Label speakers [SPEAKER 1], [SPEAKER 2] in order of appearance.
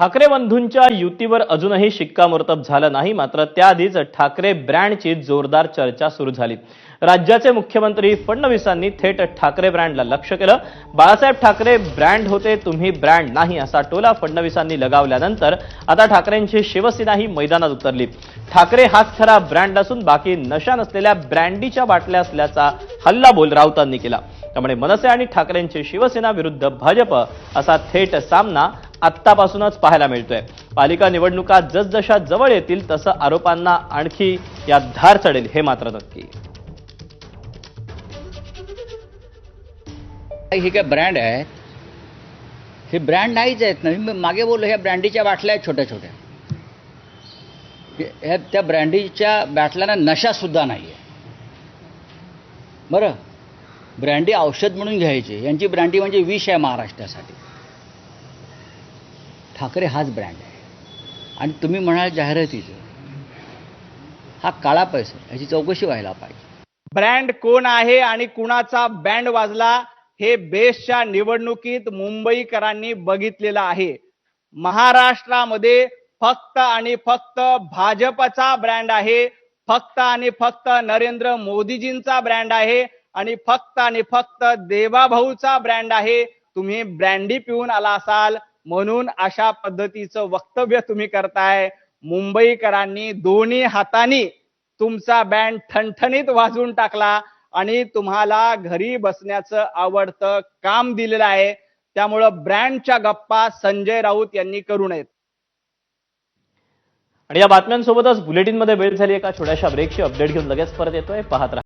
[SPEAKER 1] ठाकरे बंधूंच्या युतीवर अजूनही शिक्कामोर्तब झालं नाही मात्र त्याआधीच ठाकरे ब्रँडची जोरदार चर्चा सुरू झाली. राज्याचे मुख्यमंत्री फडणवीसांनी थेट ठाकरे ब्रँडला लक्ष केलं. बाळासाहेब ठाकरे ब्रँड होते तुम्ही ब्रँड नाही असा टोला फडणवीसांनी लगावल्यानंतर आता ठाकरेंची शिवसेनाही मैदानात उतरली. ठाकरे हाच खरा ब्रँड असून बाकी नशा नसलेल्या ब्रँडीच्या बाटल्या असल्याचा हल्लाबोल राऊतांनी केला. त्यामुळे मनसे आणि ठाकरेंची शिवसेना विरुद्ध भाजप असा थेट सामना आत्तापासूनच पाहायला मिळतोय. पालिका निवडणुका जसजशा जवळ येतील तसं आरोपांना आणखी यात धार चढेल हे मात्र नक्की.
[SPEAKER 2] हे काय ब्रँड आहे? हे ब्रँड नाहीच आहेत ना. मी मागे बोललो ह्या ब्रँडीच्या बाटल्या आहेत छोट्या छोट्या ह्या त्या ब्रँडीच्या बाटल्यांना नशासुद्धा नाही आहे बरं? ब्रँडी औषध म्हणून घ्यायची. यांची ब्रँडी म्हणजे विष आहे महाराष्ट्रासाठी. ठाकरे हाच ब्रँड आहे. आणि तुम्ही म्हणाल जाहिरातीचं हा काळा पैसा ह्याची याची चौकशी व्हायला पाहिजे.
[SPEAKER 3] ब्रँड कोण आहे आणि कुणाचा बँड वाजला हे बेस्टच्या निवडणुकीत मुंबईकरांनी बघितलेलं आहे. महाराष्ट्रामध्ये फक्त आणि फक्त भाजपचा ब्रँड आहे फक्त आणि फक्त नरेंद्र मोदीजींचा ब्रँड आहे आणि फक्त आणि फक्त देवाभाऊचा ब्रँड आहे. तुम्ही ब्रँडी पिऊन आला असाल म्हणून अशा पद्धतीचं वक्तव्य तुम्ही करताय. मुंबईकरांनी दोन्ही हातांनी तुमचा बँड ठणठणीत वाजवून टाकला आणि तुम्हाला घरी बसण्याचं आवडतं काम दिलेलं आहे. त्यामुळं ब्रँडच्या गप्पा संजय राऊत यांनी करू नयेत.
[SPEAKER 1] आणि या बातम्यांसोबतच बुलेटिनमध्ये वेळ झाली एका छोट्याशा ब्रेकची अपडेट घेऊन लगेच परत येतोय. पाहत राहा.